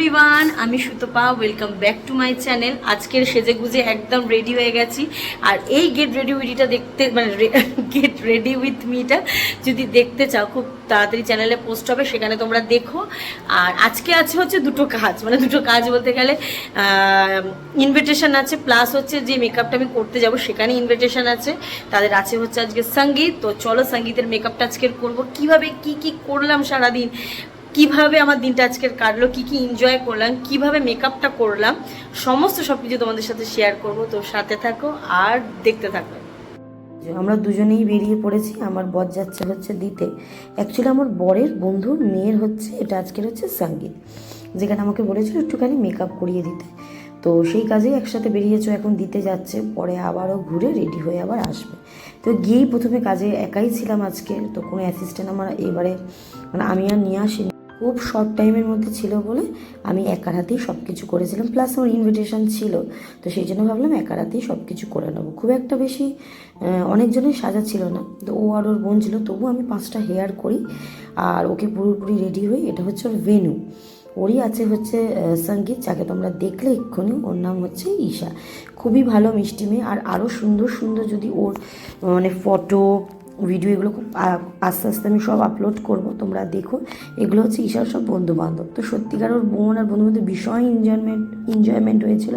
Everyone, আমি Sutapa welcome back to my channel আজকের সেজে গুজে একদম রেডি হয়ে গেছি। আর এই গেট রেডি উইডিটা দেখতে মানে গেট রেডি উইথ মিটা যদি দেখতে চাও, খুব তাড়াতাড়ি চ্যানেলে পোস্ট হবে, সেখানে তোমরা দেখো। আর আজকে আছে হচ্ছে দুটো কাজ। মানে দুটো কাজ বলতে গেলে ইনভিটেশন আছে প্লাস হচ্ছে যে মেকআপটা আমি করতে যাব, সেখানে ইনভিটেশন আছে। তাদের আছে হচ্ছে আজকে সংগীত। তো চলো সঙ্গীতের মেকআপটা আজকের করব। কীভাবে কি কি করলাম সারাদিন? কীভাবে আমার দিনটা আজকের কাটলো, কি কি এনজয় করলাম, কীভাবে মেকআপটা করলাম, সমস্ত সব কিছু তোমাদের সাথে শেয়ার করব। তো সাথে থাকো আর দেখতে থাকো। আমরা দুজনেই বেরিয়ে পড়েছি, আমার বর যাচ্ছে হচ্ছে দিতে। অ্যাকচুয়ালি আমার বরের বন্ধুর মেয়ের হচ্ছে, এটা আজকের হচ্ছে সংগীত। যেখানে আমাকে বলেছিল একটুখানি মেকআপ করিয়ে দিতে। তো সেই কাজেই একসাথে বেরিয়েছো, এখন দিতে যাচ্ছে, পরে আবারও ঘুরে রেডি হয়ে আবার আসবে। তো গিয়েই প্রথমে কাজে একাই ছিলাম আজকে, তো কোনো অ্যাসিস্ট্যান্ট আমার এবারে মানে আমি আর নিয়ে আসিনি। খুব শর্ট টাইমের মধ্যে ছিল বলে আমি একার হাতেই সব কিছু করেছিলাম। প্লাস আমার ইনভিটেশন ছিল। তো সেই জন্য ভাবলাম একার হাতেই সব কিছু করে নেব। খুব একটা বেশি অনেকজনের সাজা ছিল না। তো ও আর ওর বোন ছিল তবু আমি পাঁচটা হেয়ার করি। আর ওকে পুরোপুরি রেডি হই। এটা হচ্ছে ওর ভেনু ওরই আছে হচ্ছে সংগীত, যাকে তোমরা দেখলে এক্ষুনি। ওর নাম হচ্ছে ঈশা। খুবই ভালো মিষ্টি মেয়ে। আর আরও সুন্দর সুন্দর যদি ওর মানে ফটো ভিডিও এগুলো খুব আস্তে আস্তে আমি সব আপলোড করব, তোমরা দেখো। এগুলো হচ্ছে ঈশার সব বন্ধু বান্ধব তো সত্যিকার ওর বোন আর বন্ধু বান্ধব ভীষণ এনজয়মেন্ট এনজয়মেন্ট হয়েছিল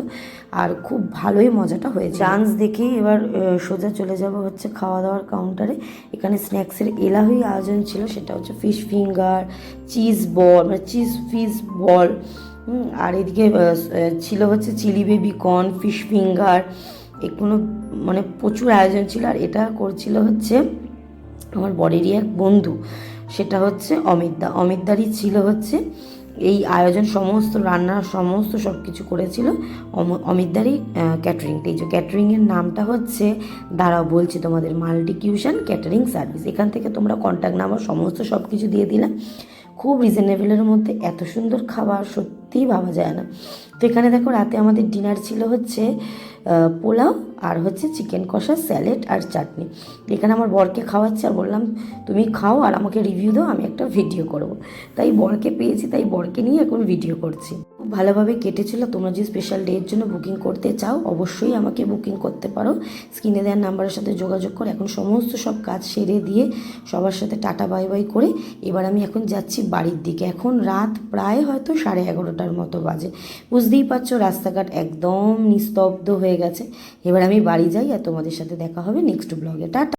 আর খুব ভালোই মজাটা হয়েছে। ডান্স দেখেই এবার সোজা চলে যাব হচ্ছে খাওয়া দাওয়ার কাউন্টারে এখানে স্ন্যাক্সের এলাহি আয়োজন ছিল, সেটা হচ্ছে ফিশ ফিঙ্গার চিজ বল মানে চিজ ফিশ বল আর এদিকে ছিল হচ্ছে chilli baby corn fish finger এগুলো মানে প্রচুর আয়োজন ছিল আর এটা করছিল হচ্ছে আমার বরেরই এক বন্ধু, সেটা হচ্ছে অমিতদা অমিতদারই ছিল হচ্ছে এই আয়োজন সমস্ত, রান্না সমস্ত সব কিছু করেছিল। অম- অমিতদারই ক্যাটারিংটা এই যে ক্যাটারিংয়ের নামটা হচ্ছে, দাঁড়াও বলছি তোমাদের মাল্টিকিউশন ক্যাটারিং সার্ভিস এখান থেকে তোমরা কন্ট্যাক্ট নাম্বার, সমস্ত সব কিছু দিয়ে দিলাম খুব রিজনেবলের মধ্যে এত সুন্দর খাবার সত্যিই ভাবা যায় না। তো এখানে দেখো রাতে আমাদের ডিনার ছিল হচ্ছে পোলাও আর হচ্ছে চিকেন কষা স্যালাড আর চাটনি। এখানে আমার বরকে খাওয়াচ্ছে আর বললাম, তুমি খাও আর আমাকে রিভিউ দাও, আমি একটা ভিডিও করব। তাই বরকে পেয়েছি, তাই বরকে নিয়ে এখন ভিডিও করছি। খুব ভালোভাবে কেটেছিল, তোমরা যদি স্পেশাল ডের জন্য বুকিং করতে চাও, অবশ্যই আমাকে বুকিং করতে পারো। স্ক্রিনে দেওয়ার নাম্বারের সাথে যোগাযোগ করে, এখন সমস্ত সব কাজ সেরে দিয়ে সবার সাথে টাটা বাই বাই করে, এবার আমি এখন যাচ্ছি বাড়ির দিকে। এখন রাত প্রায় হয়তো সাড়ে এগারোটার মতো বাজে। বুঝতেই পারছ, রাস্তাঘাট একদম নিস্তব্ধ হয়ে গেছে। এবার আমি বাড়ি যাই আর তোমাদের সাথে দেখা হবে নেক্সট ব্লগে টাটা।